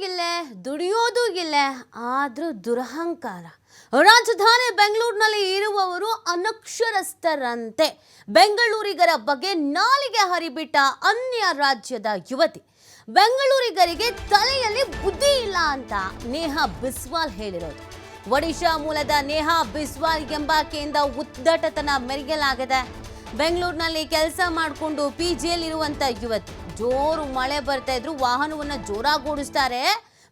ಇಲ್ಲೇ, ದುಡಿಯೋದು ಇಲ್ಲೇ, ಆದರೂ ದುರಹಂಕಾರ. ರಾಜಧಾನಿ ಬೆಂಗಳೂರಿನಲ್ಲಿ ಇರುವವರು ಅನಕ್ಷರಸ್ಥರಂತೆ. ಬೆಂಗಳೂರಿಗರ ಬಗ್ಗೆ ನಾಲಿಗೆ ಹರಿಬಿಟ್ಟ ಅನ್ಯ ರಾಜ್ಯದ ಯುವತಿ. ಬೆಂಗಳೂರಿಗರಿಗೆ ತಲೆಯಲ್ಲಿ ಬುದ್ಧಿ ಇಲ್ಲ ಅಂತ ನೇಹಾ ಬಿಸ್ವಾಲ್ ಹೇಳಿರೋದು. ಒಡಿಶಾ ಮೂಲದ ನೇಹಾ ಬಿಸ್ವಾಲ್ ಎಂಬಾಕೆಯಿಂದ ಉದ್ದಟತನ ಮೆರೆಯಲಾಗಿದೆ. ಬೆಂಗಳೂರಿನಲ್ಲಿ ಕೆಲಸ ಮಾಡಿಕೊಂಡು ಪಿ ಜಿಯಲ್ಲಿರುವಂಥ ಯುವತಿ. ಜೋರು ಮಳೆ ಬರ್ತಾ ಇದ್ರು, ವಾಹನವನ್ನ ಜೋರಾಗಿ ಓಡಿಸ್ತಾರೆ.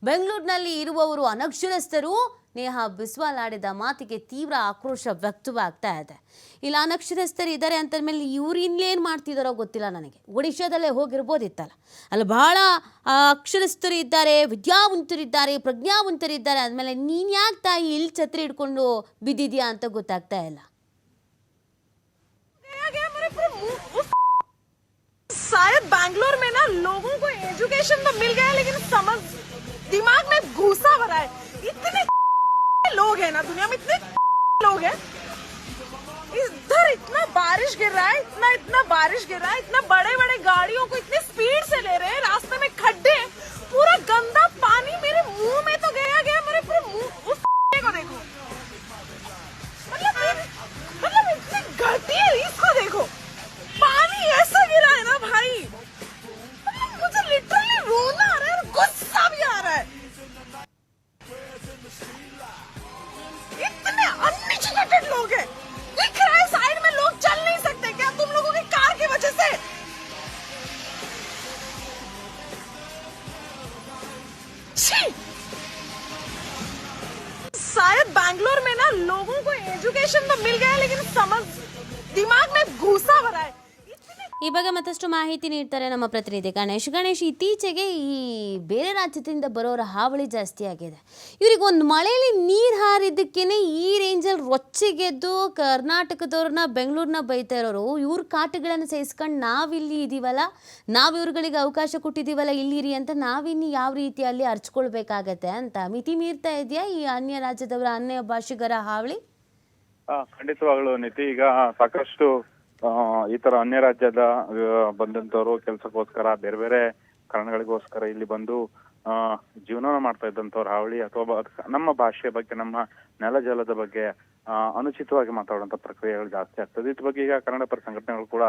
ಬೆಂಗಳೂರಿನಲ್ಲಿ ಇರುವವರು ಅನಕ್ಷರಸ್ಥರು, ನೇಹ ಬಿಸ್ವಾಲ್ ಆಡಿದ ಮಾತಿಗೆ ತೀವ್ರ ಆಕ್ರೋಶ ವ್ಯಕ್ತವಾಗ್ತಾ ಇದೆ. ಇಲ್ಲ, ಅನಕ್ಷರಸ್ಥರು ಇದ್ದಾರೆ ಅಂತಂದ್ಮೇಲೆ ಇವ್ರು ಇನ್ನೇನು ಮಾಡ್ತಿದ್ದಾರೋ ಗೊತ್ತಿಲ್ಲ ನನಗೆ. ಒಡಿಶಾದಲ್ಲೇ ಹೋಗಿರ್ಬೋದಿತ್ತಲ್ಲ. ಅಲ್ಲಿ ಬಹಳ ಅಕ್ಷರಸ್ಥರು ಇದ್ದಾರೆ, ವಿದ್ಯಾವಂತರಿದ್ದಾರೆ, ಪ್ರಜ್ಞಾವಂತರಿದ್ದಾರೆ ಅಂದಮೇಲೆ ನೀನು ಯಾಕೆ ತಾಯಿ ಇಲ್ಲಿ ಛತ್ರಿ ಹಿಡ್ಕೊಂಡು ಬಿದ್ದಿದ್ಯಾ ಅಂತ ಗೊತ್ತಾಗ್ತಾ ಇಲ್ಲ. शायद बैंगलोर में ना लोगों को एजुकेशन तो मिल गया लेकिन समझ दिमाग में घुसा भरा है। इतने लोग हैं ना दुनिया में, इतने लोग हैं। इधर इतना बारिश गिर रहा है, इतना इतना बारिश गिर रहा है, इतना बड़े बड़े गाड़ियों को इतनी स्पीड से ले रहे हैं, रास्ते शायद बैंगलोर में ना लोगों को एजुकेशन तो मिल गया लेकिन समझ दिमाग में घुसा भरा है। ಈ ಬಗ್ಗೆ ಮತ್ತಷ್ಟು ಮಾಹಿತಿ ನೀಡ್ತಾರೆ ನಮ್ಮ ಪ್ರತಿನಿಧಿ ಗಣೇಶ್. ಗಣೇಶ್, ಇತ್ತೀಚೆಗೆ ಈ ಬೇರೆ ರಾಜ್ಯದಿಂದ ಬರೋರ ಹಾವಳಿ ಜಾಸ್ತಿ ಆಗಿದೆ. ಇವ್ರಿಗೆ ಒಂದು ಮಳೆಯಲ್ಲಿ ನೀರು ಹಾರಿದ್ದಕ್ಕೇನೆ ಈ ರೇಂಜಲ್ಲಿ ರೊಚ್ಚಿಗೆದ್ದು ಕರ್ನಾಟಕದವ್ರನ್ನ ಬೆಂಗಳೂರನ್ನ ಬೈತಾ ಇರೋರು, ಇವ್ರ ಕಾಟಗಳನ್ನು ಸಹಿಸ್ಕೊಂಡು ನಾವಿಲ್ಲಿ ಇದೀವಲ್ಲ, ನಾವು ಇವ್ರುಗಳಿಗೆ ಅವಕಾಶ ಕೊಟ್ಟಿದ್ದೀವಲ್ಲ ಇಲ್ಲಿರಿ ಅಂತ ನಾವಿನ್ನು ಯಾವ ರೀತಿ ಅಲ್ಲಿ ಅರ್ಚ್ಕೊಳ್ಬೇಕಾಗತ್ತೆ ಅಂತ ಮಿತಿ ಮೀರ್ತಾ ಇದೆಯಾ ಈ ಅನ್ಯ ರಾಜ್ಯದವರ, ಅನ್ಯ ಭಾಷಿಗರ ಹಾವಳಿ? ಖಂಡಿತವಾಗ್ಲು ನಿತಿ. ಈಗ ಸಾಕಷ್ಟು ಈ ತರ ಅನ್ಯ ರಾಜ್ಯದ ಬಂದಂತವರು ಕೆಲಸಕ್ಕೋಸ್ಕರ, ಬೇರೆ ಬೇರೆ ಕಾರಣಗಳಿಗೋಸ್ಕರ ಇಲ್ಲಿ ಬಂದು, ಆ ಜೀವನ ಮಾಡ್ತಾ ಇದ್ದಂತವ್ರು ಹಾವಳಿ ಅಥವಾ ನಮ್ಮ ಭಾಷೆ ಬಗ್ಗೆ, ನಮ್ಮ ನೆಲ ಜಲದ ಬಗ್ಗೆ ಅನುಚಿತವಾಗಿ ಮಾತಾಡುವಂತ ಪ್ರಕ್ರಿಯೆಗಳು ಜಾಸ್ತಿ ಆಗ್ತದೆ. ಇದ್ರ ಬಗ್ಗೆ ಈಗ ಕನ್ನಡ ಪರ ಸಂಘಟನೆಗಳು ಕೂಡ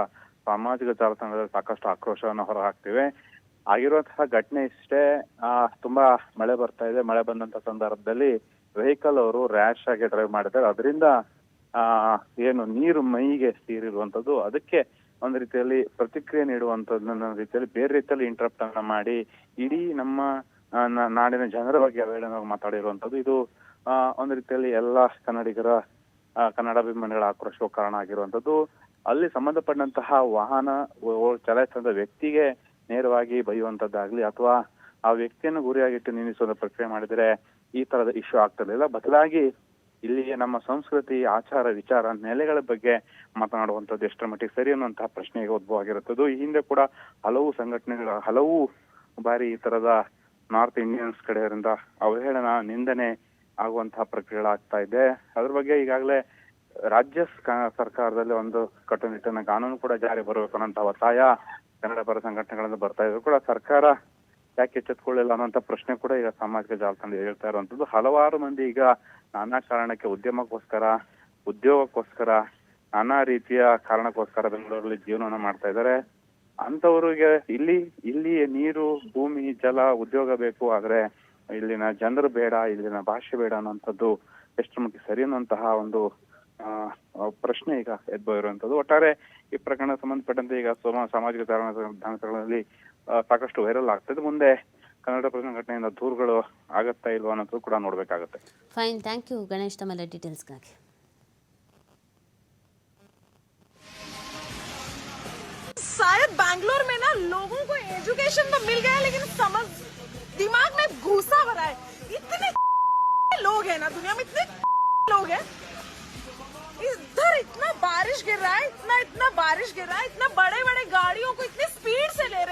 ಸಾಮಾಜಿಕ ಜಾಲತಾಣದಲ್ಲಿ ಸಾಕಷ್ಟು ಆಕ್ರೋಶವನ್ನು ಹೊರಹಾಕ್ತಿವೆ. ಆಗಿರುವಂತಹ ಘಟನೆ ಇಷ್ಟೇ, ಆ, ತುಂಬಾ ಮಳೆ ಬರ್ತಾ ಇದೆ. ಮಳೆ ಬಂದಂತ ಸಂದರ್ಭದಲ್ಲಿ ವೆಹಿಕಲ್ ಅವರು ರ್ಯಾಶ್ ಆಗಿ ಡ್ರೈವ್ ಮಾಡಿದ್ದಾರೆ. ಅದರಿಂದ ಏನು ನೀರು ಮೈಗೆ ಸೇರಿರುವಂತದ್ದು ಅದಕ್ಕೆ ಒಂದು ರೀತಿಯಲ್ಲಿ ಪ್ರತಿಕ್ರಿಯೆ ನೀಡುವಂತದ್ದು ರೀತಿಯಲ್ಲಿ ಬೇರೆ ರೀತಿಯಲ್ಲಿ ಇಂಟ್ರಪ್ಟ್ ಅನ್ನ ಮಾಡಿ ಇಡೀ ನಮ್ಮ ನಾಡಿನ ಜನರ ಬಗ್ಗೆ ಅವೇಳನವಾಗಿ ಮಾತಾಡಿರುವಂತದ್ದು. ಇದು ಆ ಒಂದು ರೀತಿಯಲ್ಲಿ ಎಲ್ಲಾ ಕನ್ನಡಿಗರ ಆ, ಕನ್ನಡಾಭಿಮಾನಿಗಳ ಆಕ್ರೋಶಕ್ಕೆ ಕಾರಣ ಆಗಿರುವಂತದ್ದು. ಅಲ್ಲಿ ಸಂಬಂಧಪಟ್ಟಂತಹ ವಾಹನ ಚಲಾಯಿಸಿದ ವ್ಯಕ್ತಿಗೆ ನೇರವಾಗಿ ಬೈಯುವಂತದ್ದಾಗ್ಲಿ ಅಥವಾ ಆ ವ್ಯಕ್ತಿಯನ್ನು ಗುರಿಯಾಗಿಟ್ಟು ನಿಲ್ಲಿಸುವ ಪ್ರಕ್ರಿಯೆ ಮಾಡಿದ್ರೆ ಈ ತರದ ಇಶ್ಯೂ ಆಗ್ತಿರ್ಲಿಲ್ಲ ಬದಲಾಗಿ ಇಲ್ಲಿಯ ನಮ್ಮ ಸಂಸ್ಕೃತಿ, ಆಚಾರ, ವಿಚಾರ, ನೆಲೆಗಳ ಬಗ್ಗೆ ಮಾತನಾಡುವಂಥದ್ದು ಎಷ್ಟರ ಮಟ್ಟಿಗೆ ಸರಿ ಅನ್ನುವಂತಹ ಪ್ರಶ್ನೆಗೆ ಉದ್ಭವ ಆಗಿರುತ್ತದೆ ಈ ಹಿಂದೆ ಕೂಡ ಹಲವು ಸಂಘಟನೆಗಳ, ಹಲವು ಬಾರಿ ಈ ತರದ ನಾರ್ತ್ ಇಂಡಿಯನ್ಸ್ ಕಡೆಯಿಂದ ಅವಹೇಳನ, ನಿಂದನೆ ಆಗುವಂತಹ ಪ್ರಕ್ರಿಯೆಗಳಾಗ್ತಾ ಇದೆ. ಅದ್ರ ಬಗ್ಗೆ ಈಗಾಗಲೇ ರಾಜ್ಯ ಸರ್ಕಾರದಲ್ಲಿ ಒಂದು ಕಟ್ಟುನಿಟ್ಟಿನ ಕಾನೂನು ಕೂಡ ಜಾರಿ ಬರಬೇಕು ಅನ್ನೋಂತ ಒತ್ತಾಯ ಕನ್ನಡ ಪರ ಸಂಘಟನೆಗಳಿಂದ ಬರ್ತಾ ಇದ್ರು ಕೂಡ ಸರ್ಕಾರ ಯಾಕೆ ಎಚ್ಚೆತ್ಕೊಳ್ಳಿಲ್ಲ ಅನ್ನೋಂಥ ಪ್ರಶ್ನೆ ಕೂಡ ಈಗ ಸಾಮಾಜಿಕ ಜಾಲತಾಣ ಹೇಳ್ತಾ ಇರುವಂತದ್ದು ಹಲವಾರು ಮಂದಿ ಈಗ ನಾನಾ ಕಾರಣಕ್ಕೆ ಉದ್ಯಮಕ್ಕೋಸ್ಕರ, ಉದ್ಯೋಗಕ್ಕೋಸ್ಕರ, ನಾನಾ ರೀತಿಯ ಕಾರಣಕ್ಕೋಸ್ಕರ ಬೆಂಗಳೂರಲ್ಲಿ ಜೀವನವನ್ನ ಮಾಡ್ತಾ ಇದ್ದಾರೆ. ಅಂತವರಿಗೆ ಇಲ್ಲಿ ಇಲ್ಲಿ ನೀರು, ಭೂಮಿ, ಜಲ, ಉದ್ಯೋಗ ಬೇಕು ಆದ್ರೆ ಇಲ್ಲಿನ ಜನರು ಬೇಡ, ಇಲ್ಲಿನ ಭಾಷೆ ಬೇಡ ಅನ್ನೋಂಥದ್ದು ಎಷ್ಟು ಮಟ್ಟಿಗೆ ಸರಿ ಅನ್ನುವಂತಹ ಒಂದು ಪ್ರಶ್ನೆ ಈಗ ಎದ್ಬರುವಂತದ್ದು ಒಟ್ಟಾರೆ ಈ ಪ್ರಕರಣ ಸಂಬಂಧಪಟ್ಟಂತೆ ಈಗ ಸೋಮ, ಸಾಮಾಜಿಕ ಜಾಲತಾಣಗಳಲ್ಲಿ ಸಾಕಷ್ಟು ವೈರಲ್ ಆಗ್ತಾ ಇದೆ. ಮುಂದೆ ಕನ್ನಡ ಪ್ರಶ್ನೆ ಘಟನೆಯಿಂದ ದೂರುಗಳು ಇಲ್ವಾ ಅನ್ನೋದು ಕೂಡ ಫೈನ್ ಥ್ಯಾಂಕ್ ಯು ಗಣೇಶ್ ತಮ್ಮೆಲ್ಲ ಡೀಟೇಲ್ಸ್ಗಾಗಿ शायद बैंगलोर में ना लोगों को एजुकेशन तो मिल गया लेकिन समझ दिमाग में घुसा भरा है। इतने लोग हैं ना दुनिया में इतने लोग हैं। इधर इतना बारिश गिर रहा है इतना इतना बारिश गिर रहा है इतना बड़े बड़े गाड़ियों को इतनी स्पीड से ले रहे